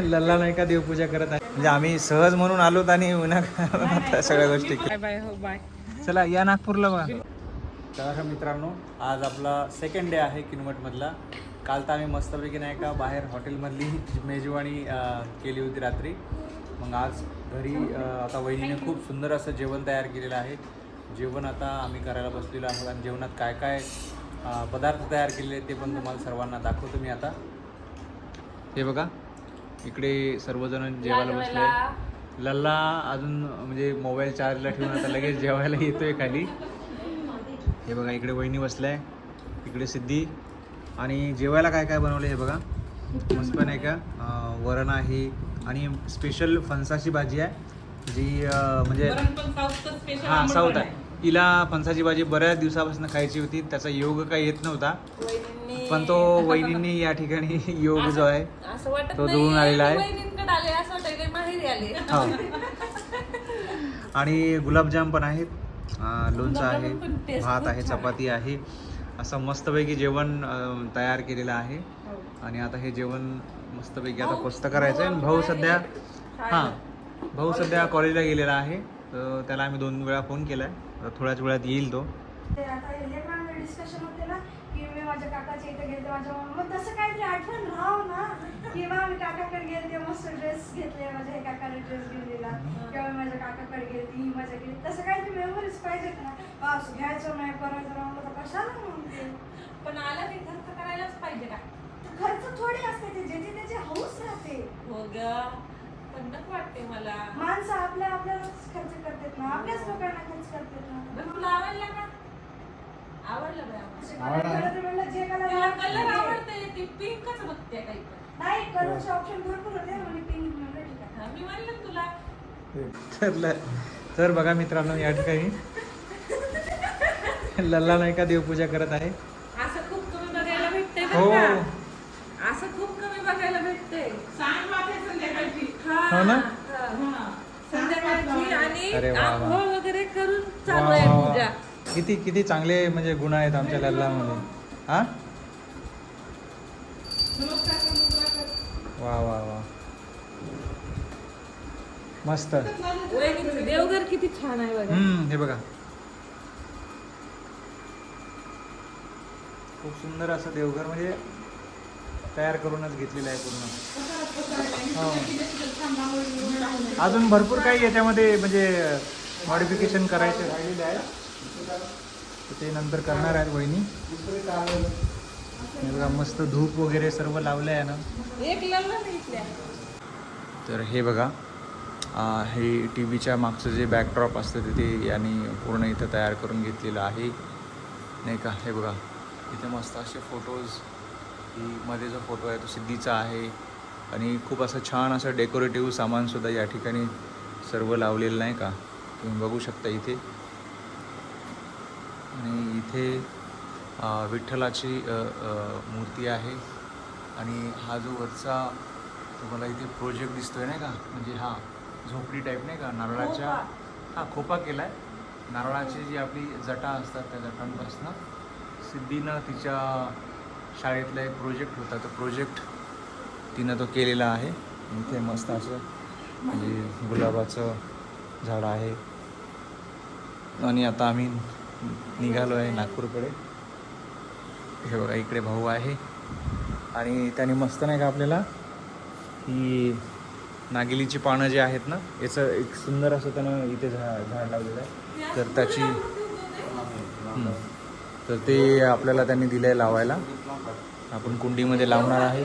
लल्ला नाही का देवपूजा करत आहे? म्हणजे आम्ही सहज म्हणून आलोत आणि उन्हा सगळ्या गोष्टी बाय बाय हो बाय. चला या नागपूरला बघा. तर मित्रांनो आज आपला सेकंड डे आहे किनवटमधला. काल तर आम्ही मस्तपैकी नाही का बाहेर हॉटेलमधली मेजवानी केली होती रात्री. मग आज घरी आता वहिनीने खूप सुंदर असं जेवण तयार केलेलं आहे. जेवण आता आम्ही करायला बसलेलो आहोत आणि जेवणात काय काय पदार्थ तयार केलेले ते पण तुम्हाला सर्वांना दाखवतो मी आता. हे बघा इकडे सर्वजण जेवायला बसले लल्ला अजून म्हणजे मोबाईल चार्जला ठेवून आता लगेच जेवायला येतोय खाली. हे बघा इकडे वहिनी बसलाय इकडे सिद्धी. आणि जेवायला काय काय बनवलं हे बघा? मस्त पण आहे का वरण आहे. आणि स्पेशल फणसाची भाजी आहे जी म्हणजे हा साऊथ आहे. हिला फणसाची भाजी बऱ्याच दिवसापासून खायची होती. त्याचा योग काही येत नव्हता. पण तो वहिनींनी या ठिकाणी योग जो आहे असं वाटत तो जुळून आलेला आहे. वहिनींकडे आले असं वाटायला माहेरी आले. हो. आणि गुलाबजाम पण आहेत. लोणचं आहे भात आहे चपाती आहे. असं मस्तपैकी जेवण तयार केलेलं आहे. हो. आणि आता हे जेवण मस्तपैकी आता पस्त करायचं आहे आणि भाऊ सध्या हां. भाऊ सध्या कॉलेजला गेलेला आहे. तर त्याला आम्ही दोन वेळा फोन केला आहे थोड्याच वेळात येईल तो. माझ्या काकाच्या इथे गेलते माझ्या मग तसं काहीतरी आठवण राहावं ना. किंवा मी काकाकडे गेलते मस्त ड्रेस घेतले माझ्या हे काकाने ड्रेस घेतलेला. किंवा माझ्या काकाकडे गेलते ही माझ्या गेली तसं काहीतरी मेमरीज पाहिजेत ना. पाऊस घ्यायचं नाही परत राहून तर कशाला म्हणते पण आला ते खर्च करायलाच पाहिजे का खर्च थोडी असते ते ज्याची त्याची हौस राहते. हो ग. वाटते मला. माणसं आपल्या आपल्यालाच खर्च करतात ना. आपल्याच लोकांना खर्च करतात ना. तुला आवडला का आवडते ती पिंकच बघते काही पण नाही कलरचे ऑप्शन भरपूर होते पिंक म्हणलं ठीक आहे. हा, मी म्हणलं ना तुला. तर बघा मित्रांनो या ठिकाणी. लल्ला नाही का देवपूजा करत आहे. असं खूप कमी बघायला भेटते हो. असं खूप कमी बघायला भेटते सांग संध्याकाळची. हो ना? संध्याकाळची आणि अरे वा वा. आंघोळ वगैरे करून चालू आहे वा, वा. पूजा. किती किती चांगले म्हणजे गुण आहेत आमच्या लल्लामध्ये हा? वा वा वा. मस्त. देवघर किती छान आहे बघा. हम्म हे बघा. खूप सुंदर असं देवघर म्हणजे तयार करूनच घेतलेलं आहे पूर्ण. हो. अजून भरपूर काही याच्यामध्ये म्हणजे मॉडिफिकेशन करायचे राहिलेले आहे ते नंतर करणार आहेत वहिनी. बघा मस्त धूप वगैरे सर्व लावलं आहे ना तर हे बघा हे टी व्हीच्या मागचं जे बॅकड्रॉप असतं ते ते यांनी पूर्ण इथं तयार करून घेतलेलं आहे. नाही का? हे बघा इथे मस्त असे फोटोज ही मध्ये जो फोटो आहे तो सिद्धीचा आहे. आणि खूप असं छान असं डेकोरेटिव्ह सामानसुद्धा या ठिकाणी सर्व लावलेलं नाही का? तुम्ही बघू शकता इथे. आणि इथे विठ्ठलाची मूर्ती आहे. आणि हा जो वरचा तुम्हाला इथे प्रोजेक्ट दिसतोय नाही का? म्हणजे हा झोपडी टाईप नाही का? नारळाच्या हा खोपा केला आहे नारळाची जी आपली जटा असतात त्या जटांपासनं सिद्धीनं तिच्या शाळेतला एक प्रोजेक्ट होता. तो प्रोजेक्ट तिनं तो केलेला आहे. इथे मस्त असं म्हणजे गुलाबाचं झाड आहे. आणि आता आम्ही निघालो आहे नागपूरकडे. हे बघा इकडे भाऊ आहे. आणि त्याने मस्त नाही का आपल्याला ही नागिलीची पानं जी आहेत ना याचं एक सुंदर असं त्यानं इथे झाड झाड लावलेलं आहे. तर त्याची तर ते आपल्याला त्यांनी दिलं आहे लावायला. आपण कुंडीमध्ये लावणार आहे.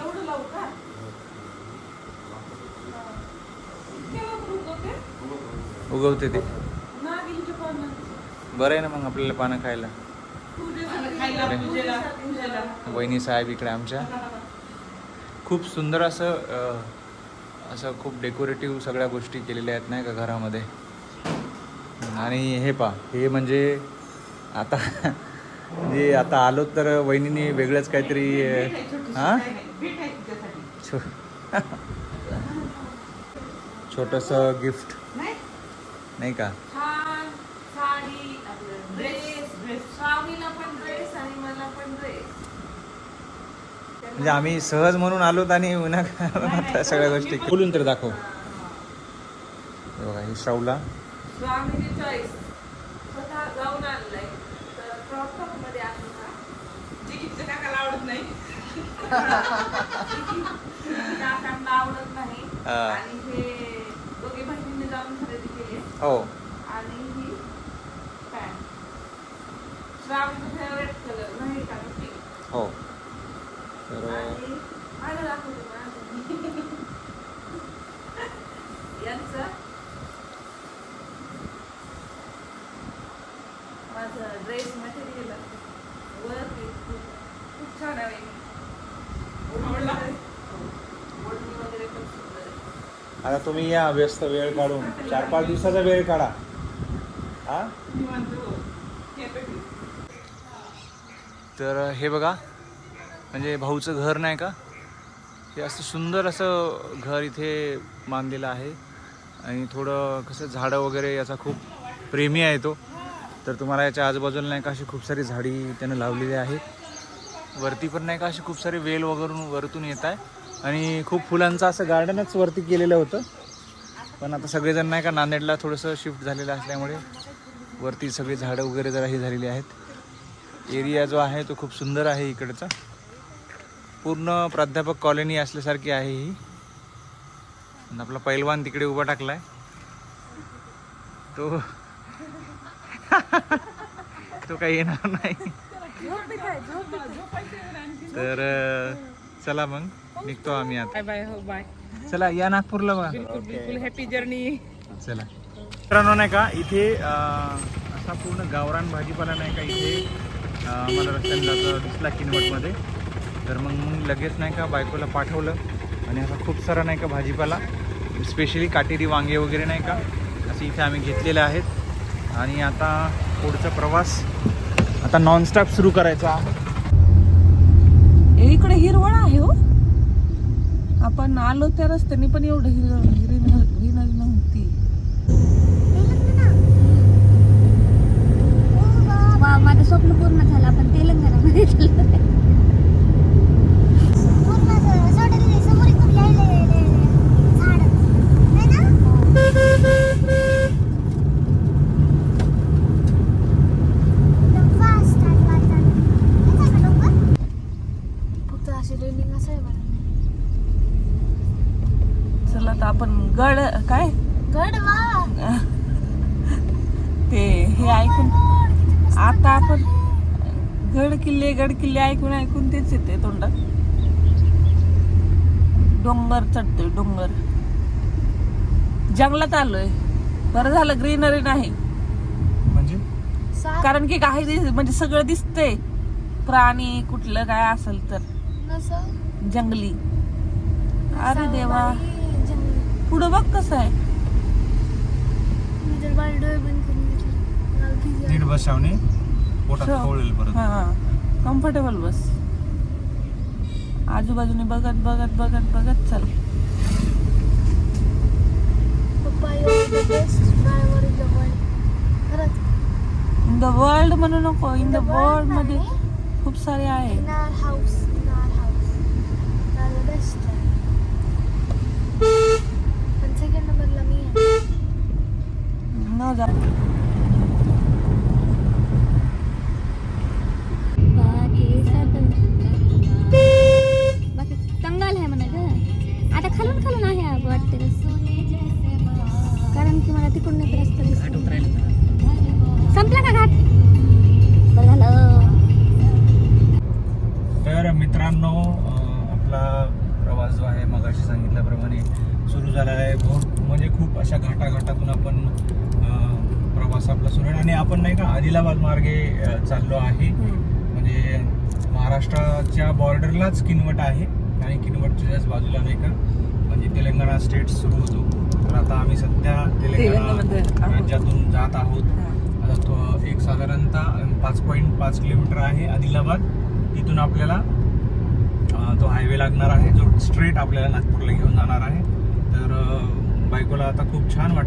उगवते ते. बरं आहे ना मग आपल्याला पानं खायला? वहिनी साहेब इकडे आमच्या. खूप सुंदर असं असं खूप डेकोरेटिव्ह सगळ्या गोष्टी केलेल्या आहेत नाही का घरामध्ये. आणि हे पा हे म्हणजे आता म्हणजे आता आलो तर वहिनीने वेगळंच काहीतरी हां? छो छोटंसं गिफ्ट. नाही का छान साडी ड्रेस ड्रेस स्वामीला पण ड्रेस आणि मला पण ड्रेस म्हणजे आम्ही सहज म्हणून आलोत आणि उन्हा सगळ्या गोष्टी बोलून तर दाखव. हे. बघा ही श्रावला. स्वामीची चॉईस स्वतः जाऊन आणलाय. तर क्रॉप टॉपमध्ये आणून जी किती काकाला आवडत नाही. काकांना आवडत नाही. आणि हे दोघे बहिणींनी जाऊन खरेदी केली. हो. आणि ही पॅन्ट श्रावणचं फेवरेट कलर नाही का पिंक हो तर माझं ड्रेस मटेरियल खूप खूप छान आहे. आता तुम्ही या व्यस्त वेळ काढून चार पाच दिवसाचा वेळ काढा. हे तर हे बघा. म्हणजे भाऊचं घर नाही का? हे असं सुंदर असं घर इथे बांधलेलं आहे. आणि थोडं कसं झाडं वगैरे याचा खूप प्रेमी आहे तो. तर तुम्हाला याच्या आजूबाजूला नाही का अशी खूप सारी झाडी त्यानं लावलेली आहेत वरती पण नाही का अशी खूप सारी वेल वगैरे वरतून येत आहे. आणि खूप फुलांचं असं गार्डनच वरती केलेलं होतं. पण आता सगळेजण नाही का नांदेडला थोडंसं शिफ्ट झालेलं असल्यामुळे वरती सगळी झाडं वगैरे जरा ही झालेली आहेत. एरिया जो आहे तो खूप सुंदर आहे इकडचा. पूर्ण प्राध्यापक कॉलनी असल्यासारखी आहे ही. आणि आपला पैलवान तिकडे उभा टाकलाय. तो तो काही येणार नाही. तर चला मग निघतो आम्ही आता. बाय बाय हो बाय चला या नागपूरला बघा. बिलकुल बिलकुल हॅपी जर्नी चला. मित्रांनो नाही का इथे असा पूर्ण गावरान भाजीपाला नाही का इथे मला आम्हाला रस्त्याने जातो दिसला किनवटमध्ये तर मग लगेच नाही का बायकोला पाठवलं आणि असा खूप सारा नाही का भाजीपाला स्पेशली काटेरी वांगे वगैरे नाही का असे इथे आम्ही घेतलेले आहेत. आणि आता पुढचा प्रवास आता नॉनस्टॉप सुरू करायचा. आहे इकडे हिरवळ आहे हो. आपण आलो त्या रस्त्याने पण एवढं हिर हिरवी नव्हती वा माझं स्वप्न पूर्ण झालं आपण तेलंगणामध्ये चाललोय. पूर्ण असं सोडलेलं समोर एकदम यायला झाड है ना एकदम fast आहे वाटतं. येतं का डोंगर? फक्त असे रेलिंग असं आहे बरं. चला आता आपण गड काय? गडवा. ते हे ऐकून आता आपण गड किल्ले गड किल्ले ऐकून ऐकून तेच येते तोंडात डोंगर चढतोय डोंगर. जंगलात आलोय. बरं झालं ग्रीनरी नाही. म्हणजे? कारण की काही दिस- म्हणजे सगळं दिसतंय. प्राणी कुठलं काय असेल तर. नसं. जंगली. अरे देवा. बघ कसं आहे. मी तर बाहेर डोळे बंद करून घेतले. मला भीती नीट बसावणे पोटात श्राव. खवळेल परत. हा कम्फर्टेबल बस. आजूबाजूने बघत बघत बघत बघत चल. पप्पा you are the best driver in the world खरंच. इन द वर्ल्ड म्हणू नको. इन द वर्ल्डमध्ये. खूप सारे आहे. In our house in our house you are the best पण सेकंड नंबरला मी आहे न जा बाकी कंगाल आहे म्हणा ग. आता खालून खालून आहे अगं वाटते कारण की मला तिकडून एक रस्ता संपला का घाट? बरं झालं. तर मित्रांनो आपला प्रवास जो आहे मगाशी सांगितल्याप्रमाणे सुरू झालेला आहे. बहुत म्हणजे खूप अशा घाटाघाटातून आपण प्रवास आपला सुरू आहे. आणि आपण नाही का आदिलाबाद मार्गे चाललो आहे. म्हणजे महाराष्ट्राच्या बॉर्डरलाच किनवट आहे. आणि किनवटच्याच बाजूला नाही का म्हणजे तेलंगणा स्टेट सुरू होतो. तर आता आम्ही सध्या तेलंगणा. राज्यातून जात आहोत. आता तो एक साधारणतः पाच पॉईंट पाच किलोमीटर आहे आदिलाबाद. तिथून आपल्याला तो हायवे लागणार आहे. जो स्ट्रेट आपल्याला नागपूरला घेऊन जाणार आहे. तर बायकोला आता खूप छान वाटतं.